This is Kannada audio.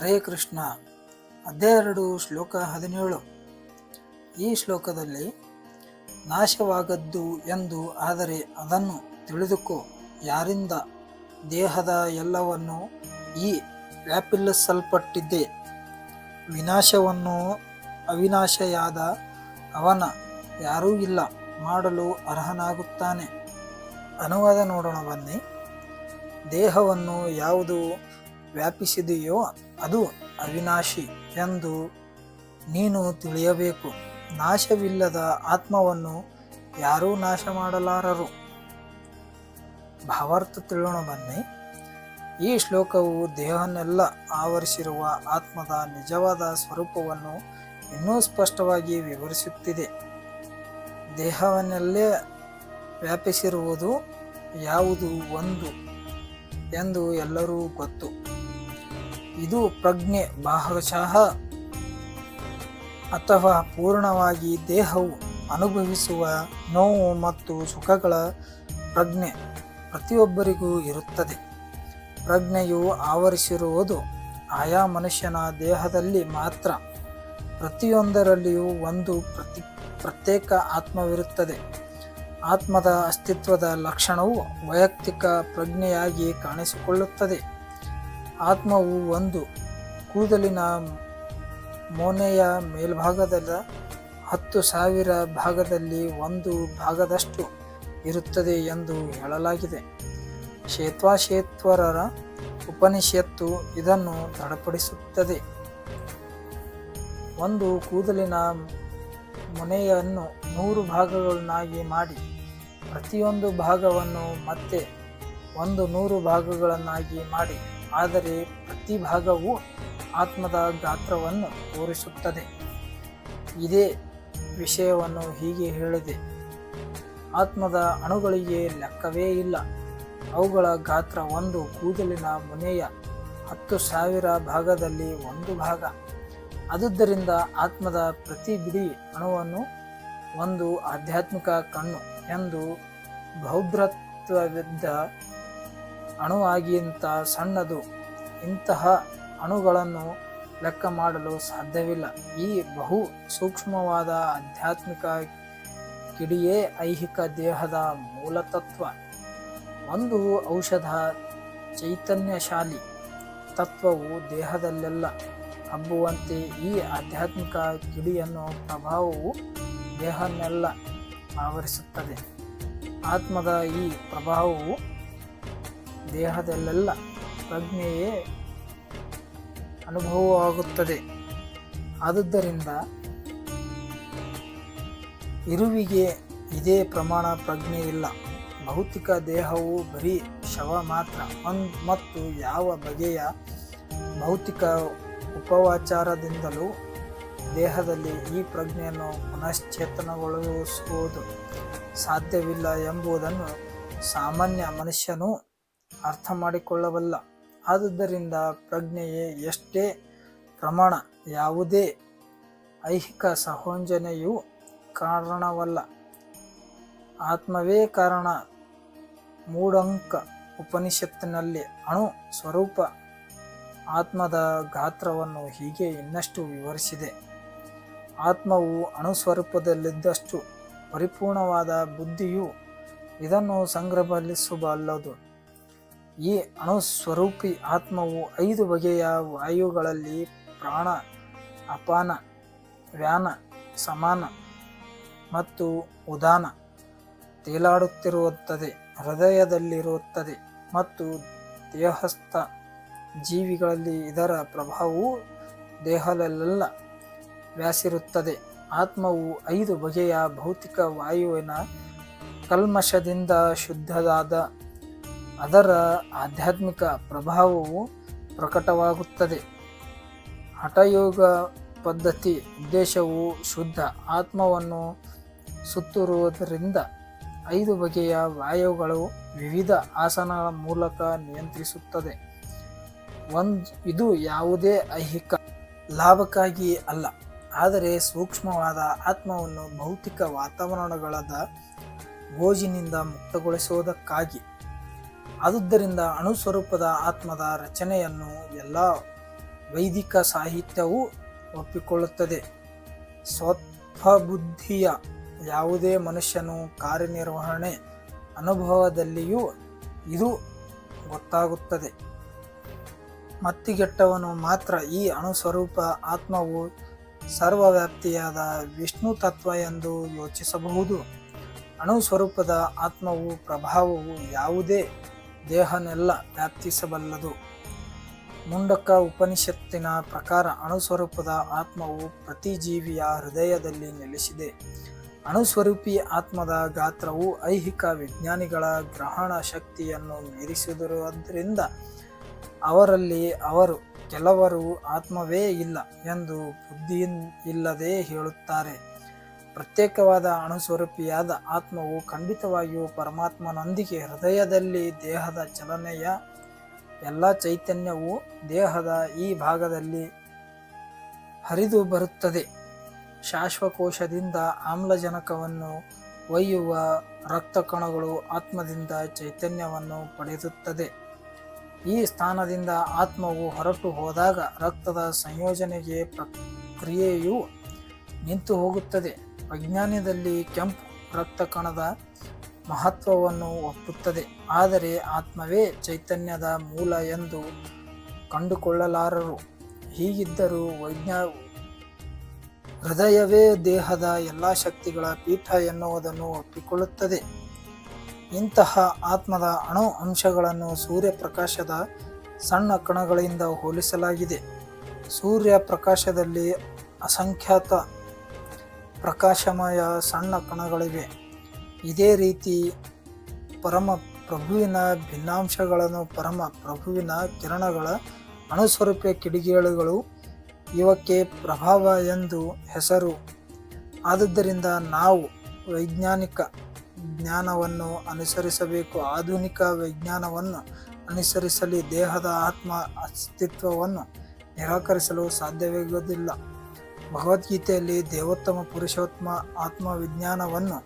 ಹರೇ ಕೃಷ್ಣ. ಹದಿನೆರಡು ಶ್ಲೋಕ ಹದಿನೇಳು. ಈ ಶ್ಲೋಕದಲ್ಲಿ ನಾಶವಾಗದ್ದು ಎಂದು ಆದರೆ ಅದನ್ನು ತಿಳಿದುಕೋ. ಯಾರಿಂದ? ದೇಹದ ಎಲ್ಲವನ್ನು ಈ ವ್ಯಾಪಿಲ್ಲಿಸಲ್ಪಟ್ಟಿದ್ದೆ ವಿನಾಶವನ್ನು ಅವಿನಾಶಯಾದ ಅವನ ಯಾರೂ ಇಲ್ಲ, ಮಾಡಲು ಅರ್ಹನಾಗುತ್ತಾನೆ. ಅನುವಾದ ನೋಡೋಣ ಬನ್ನಿ. ದೇಹವನ್ನು ಯಾವುದು ವ್ಯಾಪಿಸಿದೆಯೋ ಅದು ಅವಿನಾಶಿ ಎಂದು ನೀನು ತಿಳಿಯಬೇಕು. ನಾಶವಿಲ್ಲದ ಆತ್ಮವನ್ನು ಯಾರೂ ನಾಶ ಮಾಡಲಾರರು ಭಾವಾರ್ಥ ತಿಳೋಣ ಬನ್ನಿ. ಈ ಶ್ಲೋಕವು ದೇಹನ್ನೆಲ್ಲ ಆವರಿಸಿರುವ ಆತ್ಮದ ನಿಜವಾದ ಸ್ವರೂಪವನ್ನು ಇನ್ನೂ ಸ್ಪಷ್ಟವಾಗಿ ವಿವರಿಸುತ್ತಿದೆ. ದೇಹವನ್ನೆಲ್ಲೇ ವ್ಯಾಪಿಸಿರುವುದು ಯಾವುದು ಒಂದು ಎಂದು ಎಲ್ಲರೂ ಗೊತ್ತು. ಇದು ಪ್ರಜ್ಞೆ ಭಾಗಶಃ ಅಥವಾ ಪೂರ್ಣವಾಗಿ ದೇಹವು ಅನುಭವಿಸುವ ನೋವು ಮತ್ತು ಸುಖಗಳ ಪ್ರಜ್ಞೆ ಪ್ರತಿಯೊಬ್ಬರಿಗೂ ಇರುತ್ತದೆ. ಪ್ರಜ್ಞೆಯು ಆವರಿಸಿರುವುದು ಆಯಾ ಮನುಷ್ಯನ ದೇಹದಲ್ಲಿ ಮಾತ್ರ. ಪ್ರತಿಯೊಂದರಲ್ಲಿಯೂ ಒಂದು ಪ್ರತಿ, ಪ್ರತ್ಯೇಕ ಆತ್ಮವಿರುತ್ತದೆ. ಆತ್ಮದ ಅಸ್ತಿತ್ವದ ಲಕ್ಷಣವು ವೈಯಕ್ತಿಕ ಪ್ರಜ್ಞೆಯಾಗಿ ಕಾಣಿಸಿಕೊಳ್ಳುತ್ತದೆ. ಆತ್ಮವು ಒಂದು. ಕೂದಲಿನ ಮೋನೆಯ ಮೇಲ್ಭಾಗದ ಹತ್ತು ಸಾವಿರ ಭಾಗದಲ್ಲಿ ಒಂದು ಭಾಗದಷ್ಟು ಇರುತ್ತದೆ ಎಂದು ಹೇಳಲಾಗಿದೆ. ಶ್ವೇತ್ವಾಶ್ವೇತ್ವರರ ಉಪನಿಷತ್ತು ಇದನ್ನು ದೃಢಪಡಿಸುತ್ತದೆ. ಒಂದು ಕೂದಲಿನ ಮೊನೆಯನ್ನು ನೂರು ಭಾಗಗಳನ್ನಾಗಿ ಮಾಡಿ, ಪ್ರತಿಯೊಂದು ಭಾಗವನ್ನು ಮತ್ತೆ ಒಂದು ನೂರು ಭಾಗಗಳನ್ನಾಗಿ ಮಾಡಿ. ಆದರೆ ಪ್ರತಿ ಭಾಗವು ಆತ್ಮದ ಗಾತ್ರವನ್ನು ತೋರಿಸುತ್ತದೆ. ಇದೇ ವಿಷಯವನ್ನು ಹೀಗೆ ಹೇಳಿದೆ. ಆತ್ಮದ ಅಣುಗಳಿಗೆ ಲೆಕ್ಕವೇ ಇಲ್ಲ. ಅವುಗಳ ಗಾತ್ರ ಒಂದು ಕೂದಲಿನ ಮುನೆಯ ಹತ್ತು ಸಾವಿರ ಭಾಗದಲ್ಲಿ ಒಂದು ಭಾಗ. ಅದುದರಿಂದ ಆತ್ಮದ ಪ್ರತಿ ಬಿಡಿ ಅಣುವನ್ನು ಒಂದು ಆಧ್ಯಾತ್ಮಿಕ ಕಣ್ಣು ಎಂದು ಬೌದ್ಧತ್ವವಿದ್ದ ಅಣುವಾಗಿಂತ ಸಣ್ಣದು. ಇಂತಹ ಅಣುಗಳನ್ನು ಲೆಕ್ಕ ಮಾಡಲು ಸಾಧ್ಯವಿಲ್ಲ. ಈ ಬಹು ಸೂಕ್ಷ್ಮವಾದ ಆಧ್ಯಾತ್ಮಿಕ ಕಿಡಿಯೇ ಐಹಿಕ ದೇಹದ ಮೂಲತತ್ವ. ಒಂದು ಔಷಧ ಚೈತನ್ಯಶಾಲಿ ತತ್ವವು ದೇಹದಲ್ಲೆಲ್ಲ ಹಬ್ಬುವಂತೆ ಈ ಆಧ್ಯಾತ್ಮಿಕ ಕಿಡಿಯನ್ನು ಪ್ರಭಾವವು ದೇಹನ್ನೆಲ್ಲ ಆವರಿಸುತ್ತದೆ. ಆತ್ಮದ ಈ ಪ್ರಭಾವವು ದೇಹದಲ್ಲೆಲ್ಲ ಪ್ರಜ್ಞೆಯೇ ಅನುಭವವಾಗುತ್ತದೆ. ಆದುದರಿಂದ ಇರುವಿಗೆ ಇದೇ ಪ್ರಮಾಣ ಪ್ರಜ್ಞೆ ಇಲ್ಲ. ಭೌತಿಕ ದೇಹವು ಬರೀ ಶವ ಮಾತ್ರ. ಮತ್ತು ಯಾವ ಬಗೆಯ ಭೌತಿಕ ಉಪವಾಚಾರದಿಂದಲೂ ದೇಹದಲ್ಲಿ ಈ ಪ್ರಜ್ಞೆಯನ್ನು ಪುನಶ್ಚೇತನಗೊಳಿಸುವುದು ಸಾಧ್ಯವಿಲ್ಲ ಎಂಬುದನ್ನು ಸಾಮಾನ್ಯ ಮನುಷ್ಯನು ಅರ್ಥ ಮಾಡಿಕೊಳ್ಳಬಲ್ಲ ಆದುದರಿಂದ ಪ್ರಜ್ಞೆಯೇ ಎಷ್ಟೇ ಪ್ರಮಾಣ, ಯಾವುದೇ ಐಹಿಕ ಸಹೋಂಜನೆಯು ಕಾರಣವಲ್ಲ. ಆತ್ಮವೇ ಕಾರಣ. ಮೂಢಂಕ ಉಪನಿಷತ್ತಿನಲ್ಲಿ ಅಣು ಸ್ವರೂಪ ಆತ್ಮದ ಗಾತ್ರವನ್ನು ಹೀಗೆ ಇನ್ನಷ್ಟು ವಿವರಿಸಿದೆ. ಆತ್ಮವು ಅಣುಸ್ವರೂಪದಲ್ಲಿದ್ದಷ್ಟು ಪರಿಪೂರ್ಣವಾದ ಬುದ್ಧಿಯು ಇದನ್ನು ಸಂಗ್ರಹಿಸಬಲ್ಲದು ಈ ಅಣುಸ್ವರೂಪಿ ಆತ್ಮವು ಐದು ಬಗೆಯ ವಾಯುಗಳಲ್ಲಿ ಪ್ರಾಣ, ಅಪಾನ, ವ್ಯಾನ, ಸಮಾನ ಮತ್ತು ಉದಾನ ತೇಲಾಡುತ್ತಿರುತ್ತದೆ, ಹೃದಯದಲ್ಲಿರುತ್ತದೆ ಮತ್ತು ದೇಹಸ್ಥ ಜೀವಿಗಳಲ್ಲಿ ಇದರ ಪ್ರಭಾವವು ದೇಹದಲ್ಲೆಲ್ಲ ವ್ಯಾಸಿರುತ್ತದೆ. ಆತ್ಮವು ಐದು ಬಗೆಯ ಭೌತಿಕ ವಾಯುವಿನ ಕಲ್ಮಶದಿಂದ ಶುದ್ಧವಾದ ಅದರ ಆಧ್ಯಾತ್ಮಿಕ ಪ್ರಭಾವವು ಪ್ರಕಟವಾಗುತ್ತದೆ. ಹಠಯೋಗ ಪದ್ಧತಿ ಉದ್ದೇಶವು ಶುದ್ಧ ಆತ್ಮವನ್ನು ಸುತ್ತಿರುವುದರಿಂದ ಐದು ಬಗೆಯ ವಾಯುಗಳು ವಿವಿಧ ಆಸನಗಳ ಮೂಲಕ ನಿಯಂತ್ರಿಸುತ್ತದೆ. ಒಂದು, ಇದು ಯಾವುದೇ ಐಹಿಕ ಲಾಭಕ್ಕಾಗಿ ಅಲ್ಲ, ಆದರೆ ಸೂಕ್ಷ್ಮವಾದ ಆತ್ಮವನ್ನು ಭೌತಿಕ ವಾತಾವರಣಗಳಾದ ಗೋಜಿನಿಂದ ಮುಕ್ತಗೊಳಿಸುವುದಕ್ಕಾಗಿ. ಆದುದರಿಂದ ಅಣುಸ್ವರೂಪದ ಆತ್ಮದ ರಚನೆಯನ್ನು ಎಲ್ಲ ವೈದಿಕ ಸಾಹಿತ್ಯವು ಒಪ್ಪಿಕೊಳ್ಳುತ್ತದೆ. ಸ್ವತ್ವಬುದ್ಧಿಯ ಯಾವುದೇ ಮನುಷ್ಯನು ಕಾರ್ಯನಿರ್ವಹಣೆ ಅನುಭವದಲ್ಲಿಯೂ ಇದು ಗೊತ್ತಾಗುತ್ತದೆ. ಮತ್ತಿಗೆಟ್ಟವನು ಮಾತ್ರ ಈ ಅಣುಸ್ವರೂಪ ಆತ್ಮವು ಸರ್ವವ್ಯಾಪ್ತಿಯಾದ ವಿಷ್ಣು ತತ್ವ ಎಂದು ಯೋಚಿಸಬಹುದು. ಅಣುಸ್ವರೂಪದ ಆತ್ಮವು ಪ್ರಭಾವವು ಯಾವುದೇ ದೇಹನೆಲ್ಲ ವ್ಯಾಪ್ತಿಸಬಲ್ಲದು. ಮುಂಡಕ ಉಪನಿಷತ್ತಿನ ಪ್ರಕಾರ ಅಣುಸ್ವರೂಪದ ಆತ್ಮವು ಪ್ರತಿ ಜೀವಿಯ ಹೃದಯದಲ್ಲಿ ನೆಲೆಸಿದೆ. ಅಣುಸ್ವರೂಪಿ ಆತ್ಮದ ಗಾತ್ರವು ಐಹಿಕ ವಿಜ್ಞಾನಿಗಳ ಗ್ರಹಣ ಶಕ್ತಿಯನ್ನು ಮೀರಿಸಿದಿರುವುದರಿಂದ ಅವರಲ್ಲಿ ಅವರು ಕೆಲವರು ಆತ್ಮವೇ ಇಲ್ಲ ಎಂದು ಬುದ್ಧಿ ಇಲ್ಲದೆ ಹೇಳುತ್ತಾರೆ. ಪ್ರತ್ಯೇಕವಾದ ಅಣುಸ್ವರೂಪಿಯಾದ ಆತ್ಮವು ಖಂಡಿತವಾಗಿಯೂ ಪರಮಾತ್ಮನೊಂದಿಗೆ ಹೃದಯದಲ್ಲಿ ದೇಹದ ಚಲನೆಯ ಎಲ್ಲ ಚೈತನ್ಯವು ದೇಹದ ಈ ಭಾಗದಲ್ಲಿ ಹರಿದು ಬರುತ್ತದೆ. ಶಾಶ್ವಕೋಶದಿಂದ ಆಮ್ಲಜನಕವನ್ನು ಒಯ್ಯುವ ರಕ್ತ ಕಣಗಳು ಆತ್ಮದಿಂದ ಚೈತನ್ಯವನ್ನು ಪಡೆಯುತ್ತದೆ. ಈ ಸ್ಥಾನದಿಂದ ಆತ್ಮವು ಹೊರಟು ಹೋದಾಗ ರಕ್ತದ ಸಂಯೋಜನೆಗೆ ಪ್ರಕ್ರಿಯೆಯು ನಿಂತು ಹೋಗುತ್ತದೆ ವಿಜ್ಞಾನದಲ್ಲಿ ಕೆಂಪು ರಕ್ತ ಕಣದ ಮಹತ್ವವನ್ನು ಒಪ್ಪುತ್ತದೆ. ಆದರೆ ಆತ್ಮವೇ ಚೈತನ್ಯದ ಮೂಲ ಎಂದು ಕಂಡುಕೊಳ್ಳಲಾರರು. ಹೀಗಿದ್ದರೂ ವೈಜ್ಞಾ ಹೃದಯವೇ ದೇಹದ ಎಲ್ಲ ಶಕ್ತಿಗಳ ಪೀಠ ಎನ್ನುವುದನ್ನು ಒಪ್ಪಿಕೊಳ್ಳುತ್ತದೆ. ಇಂತಹ ಆತ್ಮದ ಅಣು ಅಂಶಗಳನ್ನು ಸೂರ್ಯಪ್ರಕಾಶದ ಸಣ್ಣ ಕಣಗಳಿಂದ ಹೋಲಿಸಲಾಗಿದೆ. ಸೂರ್ಯ ಪ್ರಕಾಶದಲ್ಲಿ ಅಸಂಖ್ಯಾತ ಪ್ರಕಾಶಮಯ ಸಣ್ಣ ಕಣಗಳಿವೆ. ಇದೇ ರೀತಿ ಪರಮ ಪ್ರಭುವಿನ ಭಿನ್ನಾಂಶಗಳನ್ನು ಪರಮ ಪ್ರಭುವಿನ ಕಿರಣಗಳ ಅಣುಸ್ವರೂಪ ಕಿಡಿಗೇಳುಗಳು ಇವಕ್ಕೆ ಪ್ರಭಾವ ಎಂದು ಹೆಸರು. ಆದುದರಿಂದ ನಾವು ವೈಜ್ಞಾನಿಕ ಜ್ಞಾನವನ್ನು ಅನುಸರಿಸಬೇಕು. ಆಧುನಿಕ ವಿಜ್ಞಾನವನ್ನು ಅನುಸರಿಸಲಿ. ದೇಹದ ಆತ್ಮ ಅಸ್ತಿತ್ವವನ್ನು ನಿರಾಕರಿಸಲು ಸಾಧ್ಯವಾಗುವುದಿಲ್ಲ ಭಗವದ್ಗೀತೆಯಲ್ಲಿ ದೇವೋತ್ತಮ ಪುರುಷೋತ್ತಮ ಆತ್ಮ ವಿಜ್ಞಾನವನ್ನು